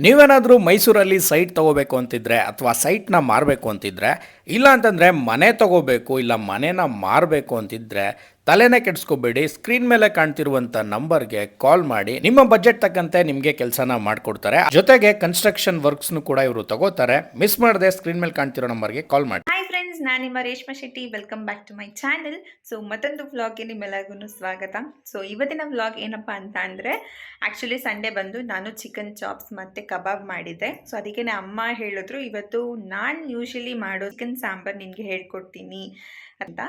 ನೀವೇನಾದರೂ ಮೈಸೂರಲ್ಲಿ ಸೈಟ್ ತಗೋಬೇಕು ಅಂತಿದ್ರೆ ಅಥವಾ ಸೈಟ್ನ ಮಾರಬೇಕು ಅಂತಿದ್ರೆ, ಇಲ್ಲ ಅಂತಂದರೆ ಮನೆ ತಗೋಬೇಕು, ಇಲ್ಲ ಮನೇನ ಮಾರಬೇಕು ಅಂತಿದ್ರೆ ತಲೆನೇ ಕೆಡಿಸ್ಕೋಬೇಡಿ ಸ್ಕ್ರೀನ್ ಮೇಲೆ ಕಾಣ್ತಿರುವಂಥ ನಂಬರ್ಗೆ ಕಾಲ್ ಮಾಡಿ, ನಿಮ್ಮ ಬಜೆಟ್ ತಕ್ಕಂತೆ ನಿಮಗೆ ಕೆಲಸನ ಮಾಡ್ಕೊಡ್ತಾರೆ. ಜೊತೆಗೆ ಕನ್ಸ್ಟ್ರಕ್ಷನ್ ವರ್ಕ್ಸ್ನು ಕೂಡ ಇವರು ತಗೋತಾರೆ. ಮಿಸ್ ಮಾಡದೆ ಸ್ಕ್ರೀನ್ ಮೇಲೆ ಕಾಣ್ತಿರೋ ನಂಬರ್ಗೆ ಕಾಲ್ ಮಾಡಿ. ಹಾಯ್ ಫ್ರೆಂಡ್ಸ್ ನಾನು ನಿಮ್ಮ Reshma Shetty. Welcome back to my channel so ಮತ್ತೊಂದು ವ್ಲಾಗ್ಗೆ ನಿಮ್ಮೆಲ್ಲರಿಗೂ ಸ್ವಾಗತ. ಸೊ ಇವತ್ತಿನ ವ್ಲಾಗ್ ಏನಪ್ಪಾ ಅಂತ ಅಂದರೆ ಆ್ಯಕ್ಚುಲಿ ಸಂಡೇ ಬಂದು ನಾನು ಚಿಕನ್ ಚಾಪ್ಸ್ ಮತ್ತು ಕಬಾಬ್ ಮಾಡಿದ್ದೆ. ಸೊ ಅದಕ್ಕೆ ಅಮ್ಮ ಹೇಳಿದ್ರು, ಇವತ್ತು ನಾನು ಯೂಶಲಿ ಮಾಡೋ ಚಿಕನ್ ಸಾಂಬಾರ್ ನಿಮಗೆ ಹೇಳ್ಕೊಡ್ತೀನಿ. ಅಂತ.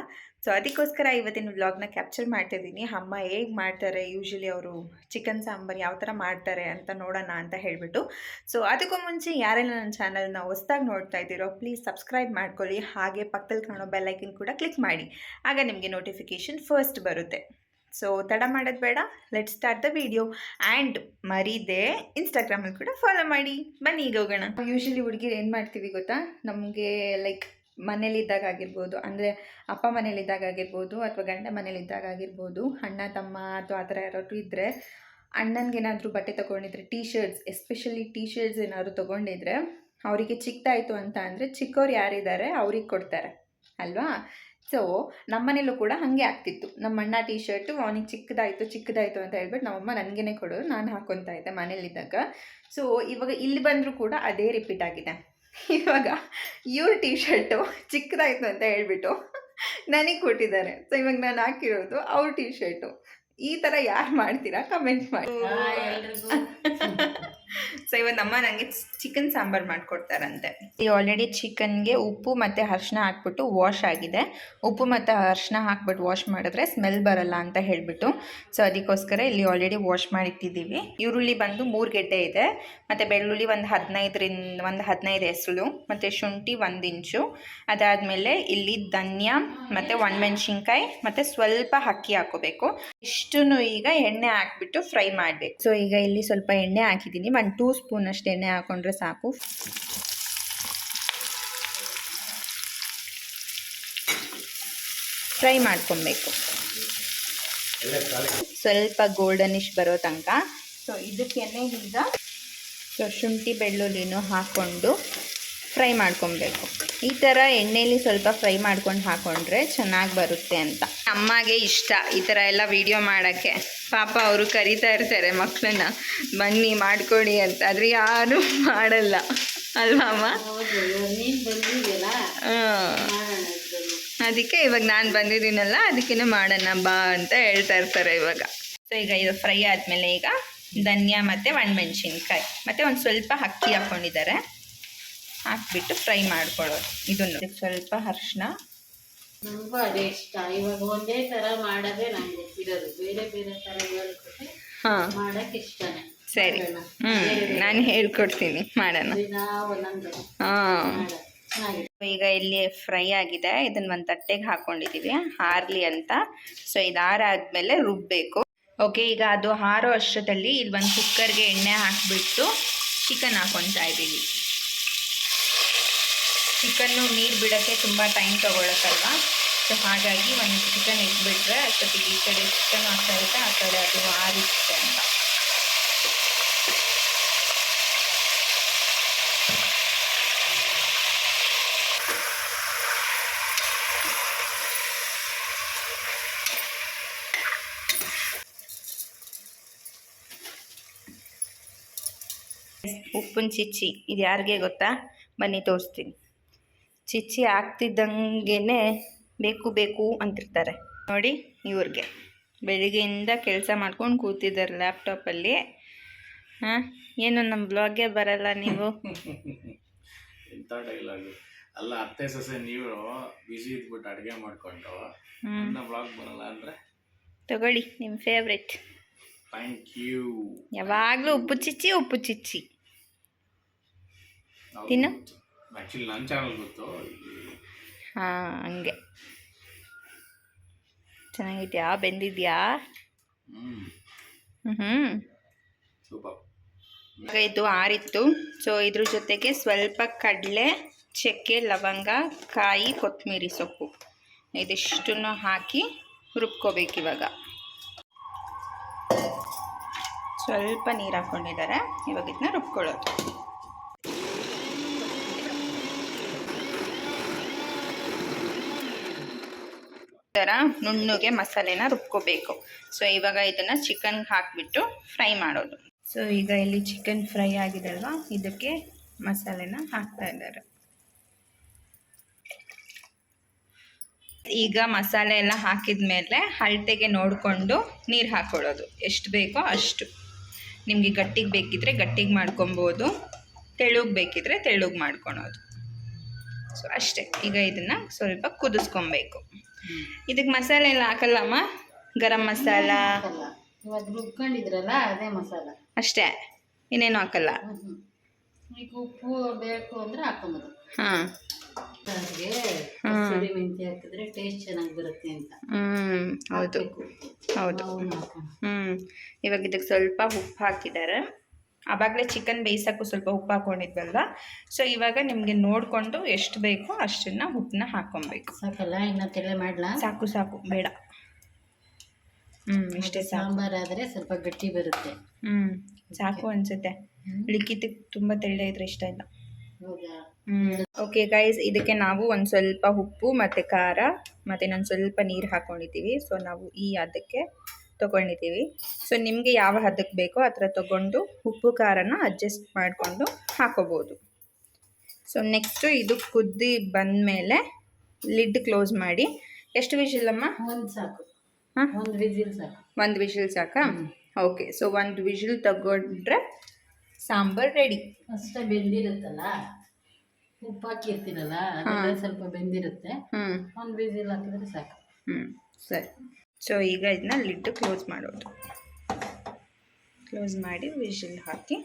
ಸೊ ಅದಕ್ಕೋಸ್ಕರ ಇವತ್ತಿನ ವ್ಲಾಗ್ನ ಕ್ಯಾಪ್ಚರ್ ಮಾಡ್ತಿದ್ದೀನಿ. ಅಮ್ಮ ಹೇಗೆ ಮಾಡ್ತಾರೆ? ಯೂಶ್ವಲಿ ಅವರು ಚಿಕನ್ ಸಾಂಬಾರು ಯಾವ ಥರ ಮಾಡ್ತಾರೆ ಅಂತ ನೋಡೋಣ ಅಂತ ಹೇಳಿಬಿಟ್ಟು. ಸೊ ಅದಕ್ಕೂ ಮುಂಚೆ ಯಾರೆಲ್ಲ ನನ್ನ ಚಾನಲ್ನ ಹೊಸ್ದಾಗಿ ನೋಡ್ತಾ ಇದ್ದೀರೋ ಪ್ಲೀಸ್ ಸಬ್ಸ್ಕ್ರೈಬ್ ಮಾಡ್ಕೊಳ್ಳಿ. ಹಾಗೆ ಪಕ್ಕದಲ್ಲಿ ಕಾಣೋ ಬೆಲ್ಲೈಕನ್ ಕೂಡ ಕ್ಲಿಕ್ ಮಾಡಿ. ಆಗ ನಿಮಗೆ ನೋಟಿಫಿಕೇಷನ್ ಫಸ್ಟ್ ಬರುತ್ತೆ. ಸೊ ತಡ ಮಾಡೋದು ಬೇಡ. Let start the video and ಮರೀದೆ ಇನ್ಸ್ಟಾಗ್ರಾಮಲ್ಲಿ ಕೂಡ ಫಾಲೋ ಮಾಡಿ. ಬನ್ನಿ ಈಗ ಹೋಗೋಣ. ಯೂಶ್ವಲಿ ಹುಡುಗಿರು ಏನು ಮಾಡ್ತೀವಿ ಗೊತ್ತಾ? ನಮಗೆ ಲೈಕ್ ಮನೇಲಿದ್ದಾಗ ಆಗಿರ್ಬೋದು, ಅಂದರೆ ಅಪ್ಪ ಮನೇಲಿದ್ದಾಗ ಆಗಿರ್ಬೋದು ಅಥವಾ ಗಂಡ ಮನೇಲಿದ್ದಾಗ ಆಗಿರ್ಬೋದು, ಅಣ್ಣ, ತಮ್ಮ ಅಥವಾ ಆ ಥರ ಯಾರಾದರೂ ಇದ್ದರೆ ಅಣ್ಣನಿಗೇನಾದರೂ ಬಟ್ಟೆ ತೊಗೊಂಡಿದ್ರೆ T shirts especially T shirts ಏನಾದರೂ ತೊಗೊಂಡಿದ್ರೆ ಅವರಿಗೆ ಚಿಕ್ಕದಾಯಿತು ಅಂತ ಅಂದರೆ ಚಿಕ್ಕವ್ರು ಯಾರಿದ್ದಾರೆ ಅವ್ರಿಗೆ ಕೊಡ್ತಾರೆ, ಅಲ್ವಾ? ಸೊ ನಮ್ಮನೇಲೂ ಕೂಡ ಹಾಗೆ ಆಗ್ತಿತ್ತು. ನಮ್ಮ ಅಣ್ಣ ಟೀ ಶರ್ಟು ಅವನಿಗೆ ಚಿಕ್ಕದಾಯಿತು ಚಿಕ್ಕದಾಯಿತು ಅಂತ ಹೇಳ್ಬಿಟ್ಟು ನಮ್ಮಮ್ಮ ನನಗೇ ಕೊಡೋರು, ನಾನು ಹಾಕ್ಕೊತಾ ಇದ್ದೆ ಮನೇಲಿದ್ದಾಗ. ಸೊ ಇವಾಗ ಇಲ್ಲಿ ಬಂದರೂ ಕೂಡ ಅದೇ ರಿಪೀಟ್ ಆಗಿದೆ. ಇವಾಗ ಇವ್ರ ಟೀ ಶರ್ಟು ಚಿಕ್ಕದಾಯಿತು ಅಂತ ಹೇಳ್ಬಿಟ್ಟು ನನಗೆ ಕೊಟ್ಟಿದ್ದಾರೆ. ಸೊ ಇವಾಗ ನಾನು ಹಾಕಿರೋದು ಅವ್ರ ಟೀ ಶರ್ಟು ಈ ಥರ ಯಾರು ಮಾಡ್ತೀರಾ? ಕಮೆಂಟ್ ಮಾಡಿ. ಸೊ ಇವತ್ತು ಅಮ್ಮ ನನಗೆ ಚಿಕನ್ ಸಾಂಬಾರು ಮಾಡಿಕೊಡ್ತಾರಂತೆ. ಈ ಆಲ್ರೆಡಿ ಚಿಕನ್ಗೆ ಉಪ್ಪು ಮತ್ತು ಅರ್ಶಿನ ಹಾಕ್ಬಿಟ್ಟು ವಾಶ್ ಆಗಿದೆ. ಉಪ್ಪು ಮತ್ತು ಅರ್ಶಿನ ಹಾಕ್ಬಿಟ್ಟು ವಾಶ್ ಮಾಡಿದ್ರೆ ಸ್ಮೆಲ್ ಬರಲ್ಲ ಅಂತ ಹೇಳಿಬಿಟ್ಟು. ಸೊ ಅದಕ್ಕೋಸ್ಕರ ಇಲ್ಲಿ ಆಲ್ರೆಡಿ ವಾಶ್ ಮಾಡಿಟ್ಟಿದ್ದೀವಿ. ಈರುಳ್ಳಿ ಬಂದು ಮೂರು ಗೆಡ್ಡೆ ಇದೆ. ಮತ್ತು ಬೆಳ್ಳುಳ್ಳಿ ಒಂದು ಹದಿನೈದರಿಂದ, ಒಂದು ಹದಿನೈದು ಹೆಸರು ಮತ್ತು ಶುಂಠಿ ಒಂದು ಇಂಚು. ಅದಾದಮೇಲೆ ಇಲ್ಲಿ ಧನ್ಯ, ಮತ್ತು ಒಣಮೆಣ್ಸಿನ್ಕಾಯಿ, ಮತ್ತು ಸ್ವಲ್ಪ ಅಕ್ಕಿ ಹಾಕೋಬೇಕು. ಇಷ್ಟನ್ನು ಈಗ ಎಣ್ಣೆ ಹಾಕ್ಬಿಟ್ಟು ಫ್ರೈ ಮಾಡಬೇಕು. ಸೊ ಈಗ ಇಲ್ಲಿ ಸ್ವಲ್ಪ ಎಣ್ಣೆ ಹಾಕಿದ್ದೀನಿ. ಒಂದು ಟೂ ಸ್ಪೂನ್ ಅಷ್ಟು ಎಣ್ಣೆ ಹಾಕೊಂಡ್ರೆ ಸಾಕು. ಫ್ರೈ ಮಾಡ್ಕೊಬೇಕು. ಸ್ವಲ್ಪ ಗೋಲ್ಡನಿಶ್ ಬರೋ ತನಕ. ಸೊ ಇದಕ್ಕೆ ಈಗ ಸೊ ಶುಂಠಿ ಬೆಳ್ಳುಳ್ಳಿನೂ ಹಾಕ್ಕೊಂಡು ಫ್ರೈ ಮಾಡ್ಕೊಬೇಕು. ಈ ಥರ ಎಣ್ಣೆಯಲ್ಲಿ ಸ್ವಲ್ಪ ಫ್ರೈ ಮಾಡ್ಕೊಂಡು ಹಾಕ್ಕೊಂಡ್ರೆ ಚೆನ್ನಾಗಿ ಬರುತ್ತೆ ಅಂತ. ಅಮ್ಮಗೆ ಇಷ್ಟ ಈ ಥರ ಎಲ್ಲ ವೀಡಿಯೋ ಮಾಡೋಕ್ಕೆ. ಪಾಪ ಅವರು ಕರಿತಾ ಇರ್ತಾರೆ ಮಕ್ಕಳನ್ನ ಬನ್ನಿ ಮಾಡ್ಕೊಡಿ ಅಂತ. ಆದರೆ ಯಾರೂ ಮಾಡಲ್ಲ. ಅಲ್ವಾ ಅಮ್ಮ? ಅದಕ್ಕೆ ಇವಾಗ ನಾನು ಬಂದಿದ್ದೀನಲ್ಲ ಅದಕ್ಕೇ ಮಾಡೋಣ ಬಾ ಅಂತ ಹೇಳ್ತಾ ಇರ್ತಾರೆ ಇವಾಗ. ಸೊ ಈಗ ಇದು ಫ್ರೈ ಆದಮೇಲೆ ಈಗ ಧನ್ಯ ಮತ್ತು ಒಣಮೆಣ್ಸಿನ್ಕಾಯಿ. ಮತ್ತು ಒಂದು ಸ್ವಲ್ಪ ಅಕ್ಕಿ ಹಾಕ್ಕೊಂಡಿದ್ದಾರೆ ಹಾಕ್ಬಿಟ್ಟು ಫ್ರೈ ಮಾಡ್ಕೊಳ್ಳೋದು. ಇದನ್ನು ಸ್ವಲ್ಪ ಅರ್ಶಿನ. ನಂಗೂ ಅದೇ ಇಷ್ಟ ಇವಾಗ ಒಂದೇ ಥರ ಮಾಡೋದೇ ಗೊತ್ತಿರೋದು. ಬೇರೆ ಬೇರೆ ಹೇಳ್ಕೊಟ್ಟೆ ಹಾಂ. ಮಾಡಕ್ಕೆ ಇಷ್ಟನೇ. ಸರಿ. ಹ್ಞೂ ನಾನು ಹೇಳ್ಕೊಡ್ತೀನಿ. ಮಾಡೋಣ. ಹಾಂ. ಈಗ ಇಲ್ಲಿ ಫ್ರೈ ಆಗಿದೆ. ಇದನ್ನ ಒಂದು ತಟ್ಟೆಗೆ ಹಾಕೊಂಡಿದ್ದೀವಿ ಹಾರಲಿ ಅಂತ. ಸೊ ಇದು ಆರಾದ್ಮೇಲೆ ರುಬ್ಬಬೇಕು ಓಕೆ ಈಗ ಅದು ಹಾರೋ ಅಷ್ಟರಲ್ಲಿ ಇಲ್ಲಿ ಒಂದು ಕುಕ್ಕರ್ಗೆ ಎಣ್ಣೆ ಹಾಕಿಬಿಟ್ಟು ಚಿಕನ್ ಹಾಕೊತಾ ಇದ್ದೀವಿ ಚಿಕನ್ನು ನೀರು ಬಿಡೋಕ್ಕೆ ತುಂಬ ಟೈಮ್ ತೊಗೊಳತ್ತಲ್ವ ಸೊ ಹಾಗಾಗಿ ಒಂದು ಚಿಕನ್ ಇಟ್ಬಿಟ್ರೆ ಅಷ್ಟೊತ್ತಿಗೆ ಈ ಕಡೆ ಚಿಕನ್ ಆಗ್ತಾ ಇರುತ್ತೆ, ಆ ಕಡೆ ಅದು ಆರಿಸುತ್ತೆ ಅಂತ. ಉಪ್ಪಿನ ಚಿಚ್ಚಿ, ಇದು ಯಾರಿಗೆ ಗೊತ್ತಾ? ಬನ್ನಿ ತೋರಿಸ್ತೀನಿ. ಚಿಚ್ಚಿ ಆಗ್ತಿದ್ದಂಗೆ ಬೇಕು ಬೇಕು ಅಂತಿರ್ತಾರೆ. ನೋಡಿ ಇವ್ರಿಗೆ. ಬೆಳಿಗ್ಗೆಯಿಂದ ಕೆಲಸ ಮಾಡ್ಕೊಂಡು ಕೂತಿದ್ದಾರೆ ಲ್ಯಾಪ್ಟಾಪಲ್ಲಿ. ಹಾಂ ಏನು ನಮ್ಮ ಬ್ಲಾಗ್ಗೆ ಬರಲ್ಲ ನೀವು? ಡೈಲಾಗ್ ಅಲ್ಲ ಅತ್ತೆ ಸೊಸೆ ನೀವು ಬಿಸಿ ಇದ್ಬಿಟ್ಟು ಅಡುಗೆ ಮಾಡ್ಕೊಂಡು ನನ್ನ ಬ್ಲಾಗ್ ಬರಲ್ಲ ಅಂದರೆ? ತಗೊಳ್ಳಿ ನಿಮ್ಮ ಫೇವ್ರೆಟ್ ಥ್ಯಾಂಕ್ ಯು ಯಾವಾಗಲೂ ಉಪ್ಪು ಚಿಚ್ಚಿ ಉಪ್ಪು ಚಿಚ್ಚಿ. ತಿನ್ನು. ಆ್ಯಕ್ಚುಲಿ ನನ್ನ ಚಾನಲ್ ಗೊತ್ತು. ಹಾಂ ಹಂಗೆ. ಚೆನ್ನಾಗಿದ್ಯಾ? ಬೆಂದಿದ್ಯಾ? ಹ್ಞೂ ಸೂಪರ್. ಇದು ಆರಿತ್ತು. ಸೊ ಇದ್ರ ಜೊತೆಗೆ ಸ್ವಲ್ಪ ಕಡಲೆ ಚಕ್ಕೆ ಲವಂಗ ಕಾಯಿ ಕೊತ್ತಂಬರಿ ಸೊಪ್ಪು. ಇದಿಷ್ಟನ್ನು ಹಾಕಿ ರುಬ್ಕೋಬೇಕು ಇವಾಗ. ಸ್ವಲ್ಪ ನೀರು ಹಾಕ್ಕೊಂಡಿದ್ದಾರೆ ಇವಾಗ ಇದನ್ನ ರುಬ್ಕೊಳ್ಳೋದು. ಥರ ನುಣ್ಣಗೆ ಮಸಾಲೆನ ರುಬ್ಕೋಬೇಕು. ಸೊ ಇವಾಗ ಇದನ್ನು ಚಿಕನ್ ಹಾಕಿಬಿಟ್ಟು ಫ್ರೈ ಮಾಡೋದು. ಸೊ ಈಗ ಇಲ್ಲಿ ಚಿಕನ್ ಫ್ರೈ ಆಗಿದೆ ಅಲ್ವಾ ಇದಕ್ಕೆ ಮಸಾಲೆನ ಹಾಕ್ತಾ ಇದ್ದಾರೆ. ಈಗ ಮಸಾಲೆ ಎಲ್ಲ ಹಾಕಿದ ಮೇಲೆ ನೋಡಿಕೊಂಡು ನೀರು ಹಾಕ್ಕೊಳ್ಳೋದು ಎಷ್ಟು ಬೇಕೋ ಅಷ್ಟು. ನಿಮಗೆ ಗಟ್ಟಿಗೆ ಬೇಕಿದ್ರೆ ಗಟ್ಟಿಗೆ ಮಾಡ್ಕೊಬೋದು. ತೆಳುಗೆ ಬೇಕಿದ್ರೆ ತೆಳುಗೆ ಮಾಡ್ಕೊಳೋದು. ಸೊ ಅಷ್ಟೇ. ಈಗ ಇದನ್ನು ಸ್ವಲ್ಪ ಕುದಿಸ್ಕೊಬೇಕು. ಇದಕ್ಕೆ ಮಸಾಲೆ ಎಲ್ಲ ಹಾಕಲ್ಲಮ್ಮ? ಗರಂ ಮಸಾಲ? ಇವಾಗ ರುಬ್ಕೊಂಡಿದ್ರಲ್ಲ ಅದೇ ಮಸಾಲ. ಅಷ್ಟೇ ಇನ್ನೇನು ಹಾಕಲ್ಲ. ಈಗ ಉಪ್ಪು ಬೇಕು ಅಂದ್ರೆ ಹಾಕೊಂಬೋದು ಹಾಂ. ಮೆಂತ್ಯ ಹಾಕಿದ್ರೆ ಟೇಸ್ಟ್ ಚೆನ್ನಾಗಿ ಬರುತ್ತೆ ಅಂತ. ಹ್ಞೂ ಹೌದು. ಹೌದು. ಹ್ಞೂ ಇವಾಗ ಇದಕ್ಕೆ ಸ್ವಲ್ಪ ಉಪ್ಪು ಹಾಕಿದ್ದಾರೆ. ಆವಾಗಲೇ ಚಿಕನ್ ಬೇಯಿಸೋಕ್ಕೂ ಸ್ವಲ್ಪ ಉಪ್ಪು ಹಾಕ್ಕೊಂಡಿದ್ವಲ್ವ ಸೊ ಇವಾಗ ನಿಮಗೆ ನೋಡಿಕೊಂಡು ಎಷ್ಟು ಬೇಕೋ ಅಷ್ಟನ್ನು ಉಪ್ಪನ್ನ ಹಾಕ್ಕೊಬೇಕು. ಸಾಕಲ್ಲ? ಇನ್ನು ತಲೆ ಮಾಡಲಾ? ಸಾಕು ಸಾಕು. ಬೇಡ. ಹ್ಞೂ ಇಷ್ಟೇ ಸಾಂಬಾರಾದರೆ ಸಾಂಬಾರ್ ಆದ್ರೆ ಸ್ವಲ್ಪ ಗಟ್ಟಿ ಬರುತ್ತೆ. ಹ್ಞೂ ಸಾಕು ಅನಿಸುತ್ತೆ. ಲಿಖಿತಕ್ಕೆ ತುಂಬ ತೆಳ್ಳೆ ಇದ್ರೆ ಇಷ್ಟ ಇಲ್ಲ. ಓಕೆ ಗೈಸ್ ಇದಕ್ಕೆ ನಾವು ಒಂದು ಸ್ವಲ್ಪ ಉಪ್ಪು ಮತ್ತು ಖಾರ ಮತ್ತು ನಾನು ಸ್ವಲ್ಪ ನೀರು ಹಾಕ್ಕೊಂಡಿದ್ದೀವಿ ಸೊ ನಾವು ಈ ಹದಕ್ಕೆ ತೊಗೊಂಡಿದ್ದೀವಿ. ಸೊ ನಿಮಗೆ ಯಾವ ಹದಕ್ಕೆ ಬೇಕೋ ಆ ಥರ ತೊಗೊಂಡು ಉಪ್ಪು ಖಾರನ ಅಡ್ಜಸ್ಟ್ ಮಾಡಿಕೊಂಡು ಹಾಕೋಬೋದು. ಸೊ ನೆಕ್ಸ್ಟು ಇದು ಕುದ್ದಿ ಬಂದಮೇಲೆ ಲಿಡ್ ಕ್ಲೋಸ್ ಮಾಡಿ. ಎಷ್ಟು ವಿಷಿಲಮ್ಮ ಒಂದು ಸಾಕು. ಹಾಂ? ಒಂದು ವಿಸಿಲ್ ಸಾಕು. ಒಂದು ವಿಷಿಲ್ ಸಾಕಾ? ಓಕೆ ಸೊ ಒಂದು ವಿಷಿಲ್ ತಗೊಂಡ್ರೆ ಸಾಂಬಾರು ರೆಡಿ ಅಷ್ಟೇ ಬೆಂದಿರುತ್ತಲ್ಲ? ಉಪ್ಪು ಹಾಕಿರ್ತೀರಲ್ಲ ಸ್ವಲ್ಪ ಬೆಂದಿರುತ್ತೆ. ಹ್ಞೂ ಒಂದು ವಿಸಿಲ್ ಹಾಕಿದ್ರೆ ಸಾಕು. ಹ್ಞೂ ಸರಿ. ಸೊ ಈಗ ಇದನ್ನ ಲಿಡ್ ಕ್ಲೋಸ್ ಮಾಡೋದು. ಕ್ಲೋಸ್ ಮಾಡಿ ವಿಷಿಲ್ ಹಾಕಿ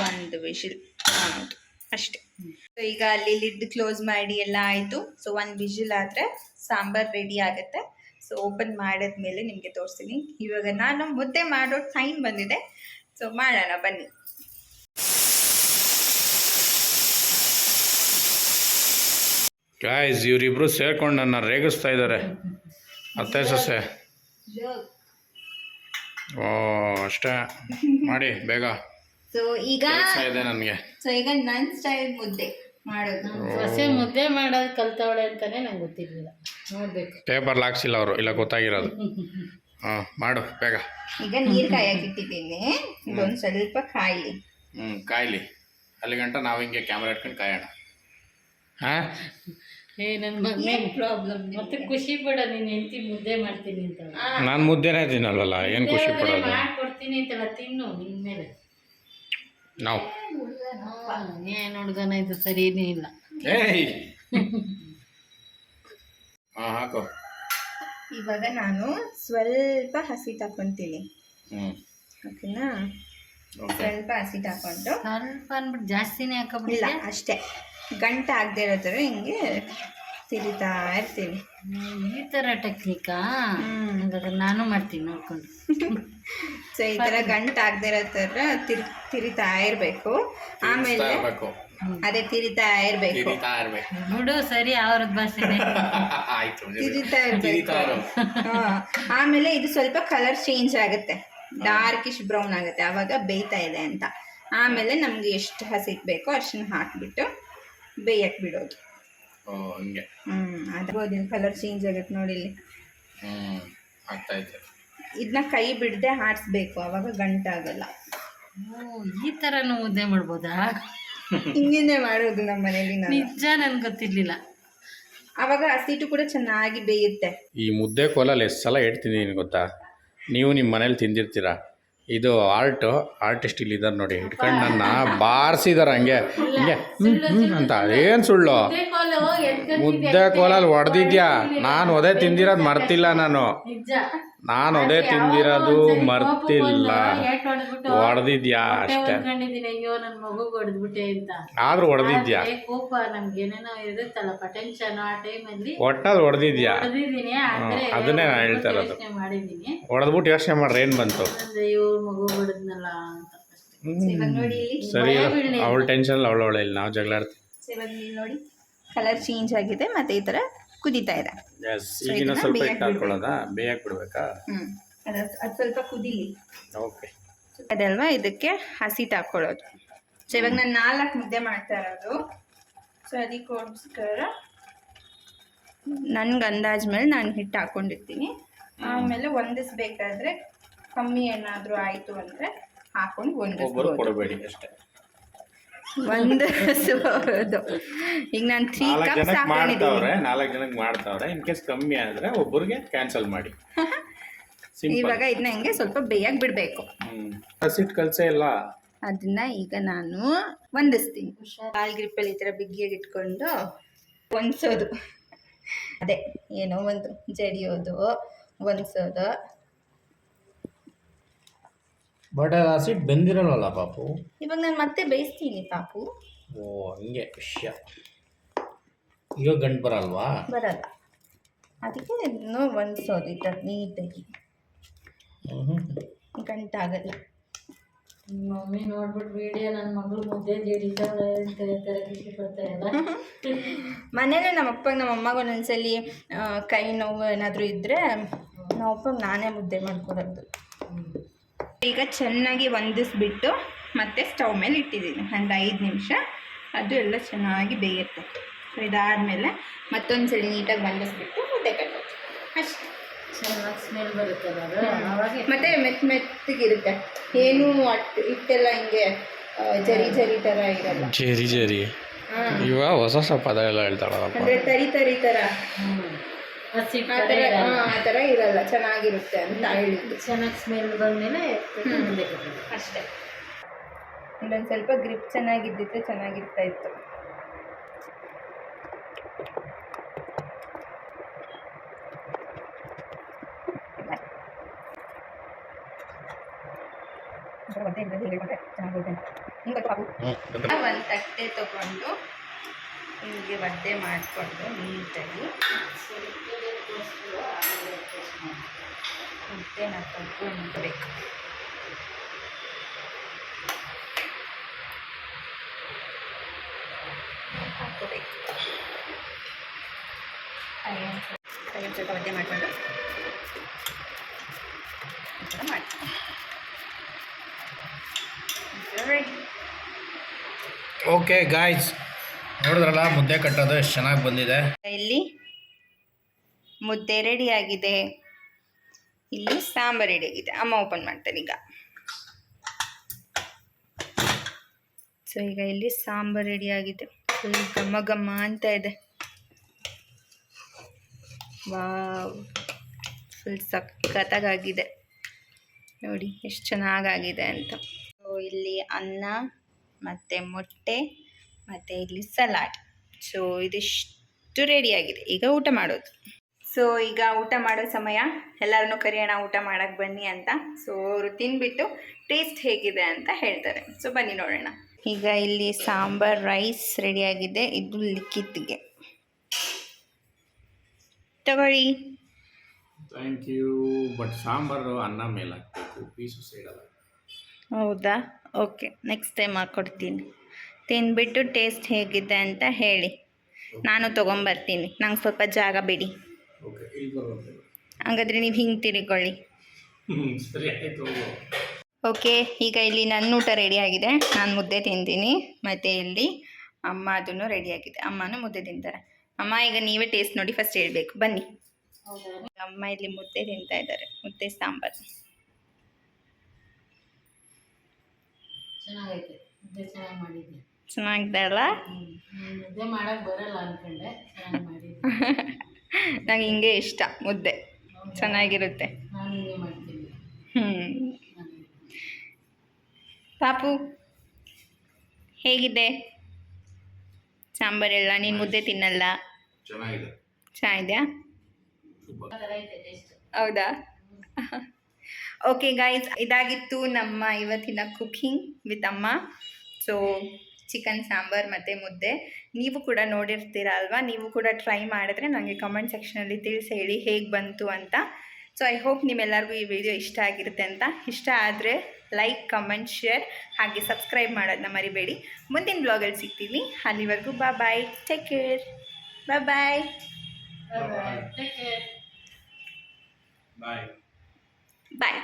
ಒಂದು ವಿಷಿಲ್ ಮಾಡೋದು. ಅಷ್ಟೇ. ಸೊ ಈಗ ಅಲ್ಲಿ ಲಿಡ್ ಕ್ಲೋಸ್ ಮಾಡಿ ಎಲ್ಲ ಆಯಿತು. ಸೊ ಒಂದು ವಿಷಿಲ್ ಆದರೆ ಸಾಂಬಾರ್ ರೆಡಿ ಆಗುತ್ತೆ. ಸೊ ಓಪನ್ ಮಾಡಿದ್ಮೇಲೆ ನಿಮಗೆ ತೋರಿಸ್ತೀನಿ. ಇವಾಗ ನಾನು ಮುದ್ದೆ ಮಾಡೋ ಟೈಮ್ ಬಂದಿದೆ. ಸೊ ಮಾಡೋಣ, ಬನ್ನಿ. ಗಾಯ್ಸ್ ಇವರಿಬ್ರು ಸೇರ್ಕೊಂಡು ನನ್ನ ರೇಗಿಸ್ತಾ ಇದ್ದಾರೆ. ಅತ್ತೆ, ಸೊಸೆ. ಓ ಅಷ್ಟೇ. ಮಾಡಿ ಬೇಗ. ಸೊ ಈಗ ಇದೆ ನನಗೆ. ಸೊ ಈಗ ನನ್ನ ಸ್ಟೈಲ್ ಮುದ್ದೆ ಮಾಡೋದು. ಸೊಸೆ ಮುದ್ದೆ ಮಾಡೋದು ಕಲ್ತವಳೆ ಅಂತಾನೆ ನಂಗೆ ಗೊತ್ತಿರಲಿಲ್ಲ. ನೋಡ್ಬೇಕು. ಪೇಪರ್ ಹಾಕ್ಸಿಲ್ಲ ಅವರು ಇಲ್ಲ ಗೊತ್ತಾಗಿರೋದು. ಹಾಂ ಮಾಡು ಬೇಗ. ಈಗ ನೀರು ಕಾಯಕ್ಕಿಟ್ಟಿದ್ದೀನಿ ಇದೊಂದು ಸ್ವಲ್ಪ ಕಾಯಿಲಿ. ಹ್ಞೂ ಕಾಯ್ಲಿ. ಅಲ್ಲಿ ಗಂಟ ನಾವು ಹಿಂಗೆ ಕ್ಯಾಮ್ರಾ ಇಟ್ಕೊಂಡು ಕಾಯೋಣ. ಹಾಂ? ಏ ನನ್ನ ಮಗನೇ ಪ್ರಾಬ್ಲಮ್ ಮತ್ತೆ ಖುಷಿ ಪಡ ನೀನ್ ಹೆಂಡತಿ ಮುದ್ದೆ ಮಾಡ್ತೀನಿ ಅಂತ. ನಾನು ಮುದ್ದೆನೇ ತಿನ್ನಲ್ಲ ಏನು ಖುಷಿ ಪಡೋದು? ಮಾಡ್ಕೊಡ್ತೀನಿ ಅಂತಲ್ಲ ತಿನ್ನು ನಿನ್ ಮೇಲೆ. ನಾವು. ಏನ್ ಹುಡ್ಗನ ಇದು ಸರಿನೇ ಇಲ್ಲ. ಏಯ್! ಹಾಂ ಹಾಕು. ಇವಾಗ ನಾನು ಸ್ವಲ್ಪ ಹಸಿ ತಕೊಂತೀನಿ ಓಕೆನಾ? ಓಕೆ. ಸ್ವಲ್ಪ ಹಸಿ ತಕೊಂಡು ಸ್ವಲ್ಪ ಅಂದ್ಬಿಟ್ಟು ಜಾಸ್ತಿನೇ ಇಲ್ಲ ಅಷ್ಟೇ. ಗಂಟೆ ಆಗದೆ ಇರೋ ಥರ ಹಿಂಗೆ ತಿರಿತಾ ಇರ್ತೀನಿ ಈ ತರ ಟೆಕ್ನಿಕಾ. ಹಂಗಾದ್ರೆ ನಾನು ಮಾಡ್ತೀನಿ ನೋಡ್ಕೊಂಡು. ಸೊ ಈ ಥರ ಗಂಟು ಆಗದೆ ಇರೋ ಥರ ತಿರ್ ತಿರಿತಾ ಇರಬೇಕು. ಆಮೇಲೆ ಅದೇ ತಿರಿತಾ ಇರಬೇಕು. ನೋಡು ಸರಿ ಅವ್ರದ್ ಭಾಷೆನೆ. ಆಯ್ತು ತಿರಿತಾ ಇರಬೇಕು. ಆಮೇಲೆ ಇದು ಸ್ವಲ್ಪ ಕಲರ್ ಚೇಂಜ್ ಆಗುತ್ತೆ. ಡಾರ್ಕಿಶ್ ಬ್ರೌನ್ ಆಗುತ್ತೆ. ಆವಾಗ ಬೇಯ್ತಾ ಇದೆ ಅಂತ. ಆಮೇಲೆ ನಮ್ಗೆ ಎಷ್ಟು ಹಸಿಟ್ ಬೇಕೋ ಅಷ್ಟನ್ನ ಹಾಕ್ಬಿಟ್ಟು ಬೇಯಕ್ಕೆ ಬಿಡೋದು. ಹಂಗೆ. ಹ್ಮ್ ಅದು ಕಲರ್ ಚೇಂಜ್ ಆಗುತ್ತೆ ನೋಡಿ ಇಲ್ಲಿ. ಹ್ಞೂ ಇದೆ ಇದನ್ನ ಕೈ ಬಿಡದೆ ಆಡಿಸ್ಬೇಕು ಅವಾಗ ಗಂಟಾಗಲ್ಲ. ಓ ಈ ತರನು ಮುದ್ದೆ ಮಾಡ್ಬೋದಾ? ಹಿಂಗೇನೆ ಮಾಡೋದು ನಮ್ಮ ಮನೇಲಿ ನಾನು ನಿಜ ನನ್ಗೆ ಗೊತ್ತಿರ್ಲಿಲ್ಲ. ಅವಾಗ ಹಸಿಟ್ಟು ಕೂಡ ಚೆನ್ನಾಗಿ ಬೇಯುತ್ತೆ. ಈ ಮುದ್ದೆ ಕೋಲಲ್ಲಿ ಎಷ್ಟು ಸಲ ಹೇಳ್ತೀನಿ ಗೊತ್ತಾ? ನೀವು ನಿಮ್ಮ ಮನೇಲಿ ತಿಂದಿರ್ತೀರ? ಇದು ಆರ್ಟು ಆರ್ಟಿಸ್ಟ್ ಇಲ್ಲಿ ಇದ್ದಾರೆ ನೋಡಿ ಇಟ್ಕೊಂಡು ನನ್ನ ಬಾರಿಸಿದಾರೆ ಹಂಗೆ. ಹಿಂಗೆ ಅಂತ. ಅದೇನು ಸುಳ್ಳು? ಮುದ್ದೆ ಕೋಲಲ್ಲಿ ಹೊಡೆದಿದ್ಯಾ ನಾನು ಒದೆ ತಿಂದಿರೋದು ಮರ್ತಿಲ್ಲ ನಾನು. ನಾನು ಅದೇ ತಿಂದಿರೋದು ಮರ್ತಿಲ್ಲ. ಹೊಡೆದಿದ್ಯಾ ಅಷ್ಟೇ. ಅಯ್ಯೋ ನನ್ನ ಮಗು ಹೊಡೆದ್ಬಿಟ್ಟೆ ಅಂತ. ಆದ್ರೂ ಹೊಡೆದಿದ್ಯಾ? ಆದ್ರೆ ಕೋಪ ನಮ್ಗೆ ಏನೇನೋ ಇರುತ್ತಲ್ಲ ಟೆನ್ಷನ್ ಆ ಟೈಮಲ್ಲಿ ಒಟ್ಟಲ್ಲಿ ಹೊಡೆದಿದ್ಯಾ? ಹೊಡೆದಿದ್ದೀನಿ ಅದನ್ನೇ ನಾನು ಹೇಳ್ತಾ ಇರೋದು. ಮಾಡಿದ್ದೀನಿ. ಹೊಡೆದ್ಬಿಟ್ಟು ಯೋಚನೆ ಮಾಡ್ರಿ ಏನು ಬಂತು? ಅಯ್ಯೋ ಮಗು ಹೊಡೆದ್ನಲ್ಲ ಅಂತ ಸರಿ ಅವಳ ಟೆನ್ಷನ್ ಅವಳ ಅವಳ ಇಲ್ಲ ನಾವು ಜಗಳ ಆಡ್ತೀವಿ. ಸೊ ನೋಡಿ ಕಲರ್ ಚೇಂಜ್ ಆಗಿದೆ ಮತ್ತೆ ಈ ಥರ ಕುದೀತಾ ಇದೆ ಈಗಿನ ಸ್ವಲ್ಪ ಹಿಟ್ಟು ಹಾಕೊಳ್ಳೋದಾ ಬೇಯಕ್ಕೆ ಬಿಡ್ಬೇಕಾ? ಹ್ಞೂ ಅದು ಅದು ಸ್ವಲ್ಪ ಕುದೀಲಿ. ಓಕೆ ಅದಲ್ವಾ? ಇದಕ್ಕೆ ಹಸಿ ತಾಕೊಳ್ಳೋದು ಸೊ ಇವಾಗ ನಾನು ನಾಲ್ಕು ಮುದ್ದೆ ಮಾಡ್ತಾ ಇರೋದು. ಸೊ ಅದಕ್ಕೋಸ್ಕರ ನನ್ಗೆ ಅಂದಾಜ್ ಮೇಲೆ ನಾನು ಹಿಟ್ಟು ಹಾಕೊಂಡಿರ್ತೀನಿ. ಆಮೇಲೆ ಒಂದಿಸ್ಬೇಕಾದ್ರೆ ಕಮ್ಮಿ ಏನಾದರೂ ಆಯಿತು ಅಂದರೆ ಹಾಕೊಂಡು ಒಂದು ಕೊಡಬೇಡಿ ಅಷ್ಟೇ. ಹೊಂದಿಸ್ಬೋದು ಈಗ ನಾನು ತ್ರೀ ಕಪ್ಸ್ ಹಾಕೊಂಡಿದ್ದೀನಿ. ನಾಲ್ಕು ಜನಕ್ಕೆ ಮಾಡ್ತಾವ್ರೆ. ಇನ್ ಕೇಸ್ ಕಮ್ಮಿ ಆದ್ರೆ ಒಬ್ಬರಿಗೆ ಕ್ಯಾನ್ಸಲ್ ಮಾಡಿ. ಇವಾಗ ಇದನ್ನ ಹಿಂಗೆ ಸ್ವಲ್ಪ ಬೇಯಕ್ಕೆ ಬಿಡಬೇಕು. ಹಸಿಟ್ಟು ಕಲಸೇ ಇಲ್ಲ. ಅದನ್ನ ಈಗ ನಾನು ಹೊಂದಿಸ್ತೀನಿ ಕಾಲ್ ಗ್ರಿಪ್ಪಲ್ಲಿ ಈ ಥರ ಬಿಗಿಯಾಗಿ ಇಟ್ಕೊಂಡು ಹೊಂದಿಸೋದು ಅದೇ ಏನೋ ಒಂದು ಜಡಿಯೋದು ಹೊಂದಿಸೋದು ಬಟ್ ಹಸಿಟ್ ಬೆಂದಿರಲ್ಲ ಪಾಪು? ಇವಾಗ ನಾನು ಮತ್ತೆ ಬೇಯಿಸ್ತೀನಿ ಪಾಪು. ಓ ಹಂಗೆ ವಿಷಯ ಈಗ ಗಂಟು ಬರಲ್ವಾ? ಬರಲ್ಲ. ಅದಕ್ಕೆ ಇನ್ನೂ ಒಂದು ಥರ ನೀಟಾಗಿ. ಗಂಟಾಗಲ್ಲ. ಮಮ್ಮಿ ನೋಡ್ಬಿಟ್ಟು ವಿಡಿಯೋ ನನ್ನ ಮಗಳು ಮುದ್ದೆ ಜೇಡಿ ಅಂತ ಹೇಳ್ತಾರೆ ಖುಷಿ ಮನೇಲಿ ನಮ್ಮ ಅಪ್ಪ ನಮ್ಮ ಅಮ್ಮಗೆ ಒಂದೊಂದ್ಸಲಿ ಕೈ ನೋವು ಏನಾದರೂ ಇದ್ದರೆ ನಮ್ಮ ಅಪ್ಪಗೆ ನಾನೇ ಮುದ್ದೆ ಮಾಡ್ಕೊಡೋದು. ಈಗ ಚೆನ್ನಾಗಿ ಹೊಂದಿಸ್ಬಿಟ್ಟು ಮತ್ತೆ ಸ್ಟವ್ ಮೇಲೆ ಇಟ್ಟಿದ್ದೀನಿ. ಒಂದು ಐದು ನಿಮಿಷ. ಅದು ಎಲ್ಲ ಚೆನ್ನಾಗಿ ಬೇಯುತ್ತೆ. ಸೊ ಇದಾದಮೇಲೆ ಮತ್ತೊಂದು ಸಲ ನೀಟಾಗಿ ಹೊಂದಿಸ್ಬಿಟ್ಟು ಮುದ್ದೆ ಕಟ್ಟೋದು ಅಷ್ಟೇ. ಚೆನ್ನಾಗಿ ಸ್ಮೆಲ್ ಬರುತ್ತಲ್ಲ ಅದು ಅವಾಗ ಮತ್ತೆ ಮೆತ್ತ ಮೆತ್ತಗಿರುತ್ತೆ. ಏನು ಅಟ್ ಹಿಟ್ಟೆಲ್ಲ ಹಿಂಗೆ ಜರಿ ಜರಿ ತರ ಇರಲ್ಲ. ಜರಿ ಜರಿ. ಹಾಂ ಇವ ಹೊಸ ಹೊಸ ಪದ ಎಲ್ಲ ಹೇಳ್ತಾಳಪ್ಪ ಅಂದರೆ ತರಿ ತರಿ ಥರ ಆ ಥರ ಆ ಥರ ಇರಲ್ಲ ಚೆನ್ನಾಗಿರುತ್ತೆ ಅಂತ ಹೇಳಿದ್ದು. ಚೆನ್ನಾಗಿ ಸ್ಮೆಲ್ ಬಂದಮೇಲೆ ಕಟ್ಟೋದು ಅಷ್ಟೇ. ಇನ್ನೊಂದು ಸ್ವಲ್ಪ ಗ್ರಿಪ್ ಚೆನ್ನಾಗಿದ್ದಿದ್ರೆ ಚೆನ್ನಾಗಿರ್ತಾ ಇತ್ತು. ಒಂದು ತಟ್ಟೆ ತಗೊಂಡು ಹಿಂಗೆ ಒದ್ದೆ ಮಾಡಿಕೊಂಡು ನೀಟಾಗಿ. ಓಕೆ ಗಾಯ್ಸ್ ನೋಡಿದ್ರಲ್ಲ ಮುದ್ದೆ ಕಟ್ಟೋದು ಎಷ್ಟು ಚೆನ್ನಾಗಿ ಬಂದಿದೆ. ಇಲ್ಲಿ ಮುದ್ದೆ ರೆಡಿ ಆಗಿದೆ. ಇಲ್ಲಿ ಸಾಂಬಾರ್ ರೆಡಿ ಆಗಿದೆ. ಅಮ್ಮ ಓಪನ್ ಮಾಡ್ತಾರೆ ಈಗ. ಸೊ ಈಗ ಇಲ್ಲಿ ಸಾಂಬಾರು ರೆಡಿ ಆಗಿದೆ. ಫುಲ್ ಘಮ ಘಮ ಅಂತ ಇದೆ. ವಾವ್ ಫುಲ್ ಸಖತ್ತಾಗಿದೆ ನೋಡಿ, ಎಷ್ಟು ಚೆನ್ನಾಗಾಗಿದೆ ಅಂತ. ಸೊ ಇಲ್ಲಿ ಅನ್ನ, ಮತ್ತು ಮೊಟ್ಟೆ, ಮತ್ತು ಇಲ್ಲಿ ಸಲಾಡ್ ಸೊ ಇದಿಷ್ಟು ರೆಡಿಯಾಗಿದೆ ಈಗ ಊಟ ಮಾಡೋದು. ಸೊ ಈಗ ಊಟ ಮಾಡೋ ಸಮಯ. ಎಲ್ಲರನ್ನೂ ಕರೆಯೋಣ ಊಟ ಮಾಡೋಕ್ಕೆ ಬನ್ನಿ ಅಂತ. ಸೊ ಅವರು ತಿನ್ಬಿಟ್ಟು ಟೇಸ್ಟ್ ಹೇಗಿದೆ ಅಂತ ಹೇಳ್ತಾರೆ. ಸೊ ಬನ್ನಿ ನೋಡೋಣ. ಈಗ ಇಲ್ಲಿ ಸಾಂಬಾರ್ ರೈಸ್ ರೆಡಿಯಾಗಿದೆ ಇದು ಲಿಕ್ಕಿತ್ಗೆ ತಗೊಳ್ಳಿ. ಥ್ಯಾಂಕ್ ಯು ಬಟ್ ಸಾಂಬಾರು ಅನ್ನ ಮೇಲೆ ಹಾಕಬೇಕು ಪೀಸು ಸೇಡಲ್ಲ ಹೌದಾ? ಓಕೆ ನೆಕ್ಸ್ಟ್ ಟೈಮ್ ಹಾಕ್ಕೊಡ್ತೀನಿ ತಿನ್ಬಿಟ್ಟು ಟೇಸ್ಟ್ ಹೇಗಿದೆ ಅಂತ ಹೇಳಿ. ನಾನು ತೊಗೊಂಬರ್ತೀನಿ. ನಂಗೆ ಸ್ವಲ್ಪ ಜಾಗ ಬಿಡಿ. ಇಲ್ಲಿ ಬರೋದು ಹಾಗಾದರೆ ನೀವು ಹಿಂಗೆ ತಿರುಕೊಳ್ಳಿ. ಹ್ಞೂ ಸರಿ ಆಯಿತು ಹೋಗು. ಓಕೆ ಈಗ ಇಲ್ಲಿ ನನ್ನ ಊಟ ರೆಡಿ ಆಗಿದೆ. ನಾನು ಮುದ್ದೆ ತಿಂತೀನಿ. ಮತ್ತು ಇಲ್ಲಿ ಅಮ್ಮ ಅದನ್ನು ಆಗಿದೆ. ಅಮ್ಮನೂ ಮುದ್ದೆ ತಿಂತಾರೆ. ಅಮ್ಮ ಈಗ ನೀವೇ ಟೇಸ್ಟ್ ನೋಡಿ ಫಸ್ಟ್ ಹೇಳಬೇಕು. ಬನ್ನಿ. ಅಮ್ಮ ಇಲ್ಲಿ ಮುದ್ದೆ ತಿಂತಾ ಇದ್ದಾರೆ. ಮುದ್ದೆ ಸಾಂಬಾರು. ಚೆನ್ನಾಗೈತೆ. ಮುದ್ದೆ ಚೆನ್ನಾಗಿ ಮಾಡಿದ್ದೆ. ಚೆನ್ನಾಗಿದೆ ಅಲ್ಲ? ಮುದ್ದೆ ಮಾಡಕ್ಕೆ ಬರಲ್ಲ ಅನ್ಕೊಂಡೆ. ಚೆನ್ನಾಗಿ ಮಾಡಿದ್ದೆ. ನಂಗೆ ಹಿಂಗೆ ಇಷ್ಟ ಮುದ್ದೆ. ಚೆನ್ನಾಗಿರುತ್ತೆ. ಹ್ಞೂ ಪಾಪು ಹೇಗಿದೆ? ಸಾಂಬಾರೆಲ್ಲ ನೀನು ಮುದ್ದೆ ತಿನ್ನಲ್ಲ? ಚೆನ್ನಾಗಿದೆ. ಚೆನ್ನಾಗಿದೆಯಾ? ಹೌದಾ? ಓಕೆ ಗಾಯ್ಸ್ ಇದಾಗಿತ್ತು ನಮ್ಮ ಇವತ್ತಿನ ಕುಕಿಂಗ್ ವಿತ್ ಅಮ್ಮ. ಸೊ ಚಿಕನ್ ಸಾಂಬಾರ್ ಮತ್ತು ಮುದ್ದೆ. ನೀವು ಕೂಡ ನೋಡಿರ್ತೀರ ಅಲ್ವಾ? ನೀವು ಕೂಡ ಟ್ರೈ ಮಾಡಿದ್ರೆ ನನಗೆ ಕಮೆಂಟ್ ಸೆಕ್ಷನಲ್ಲಿ ತಿಳಿಸಿ ಹೇಳಿ ಹೇಗೆ ಬಂತು ಅಂತ. ಸೊ ಐ ಹೋಪ್ ನಿಮ್ಮೆಲ್ಲರಿಗೂ ಈ ವಿಡಿಯೋ ಇಷ್ಟ ಆಗಿರುತ್ತೆ ಅಂತ. ಇಷ್ಟ ಆದರೆ ಲೈಕ್ ಕಮೆಂಟ್ ಶೇರ್ ಹಾಗೆ ಸಬ್ಸ್ಕ್ರೈಬ್ ಮಾಡೋದನ್ನ ಮರಿಬೇಡಿ. ಮುಂದಿನ ಬ್ಲಾಗಲ್ಲಿ ಸಿಗ್ತೀವಿ ಅಲ್ಲಿವರೆಗೂ ಬಾ ಬಾಯ್ ಟೇಕ್ ಕೇರ್ ಬಾ ಬಾಯ್ ಟೇಕ್ ಕೇರ್ ಬಾಯ್ ಬಾಯ್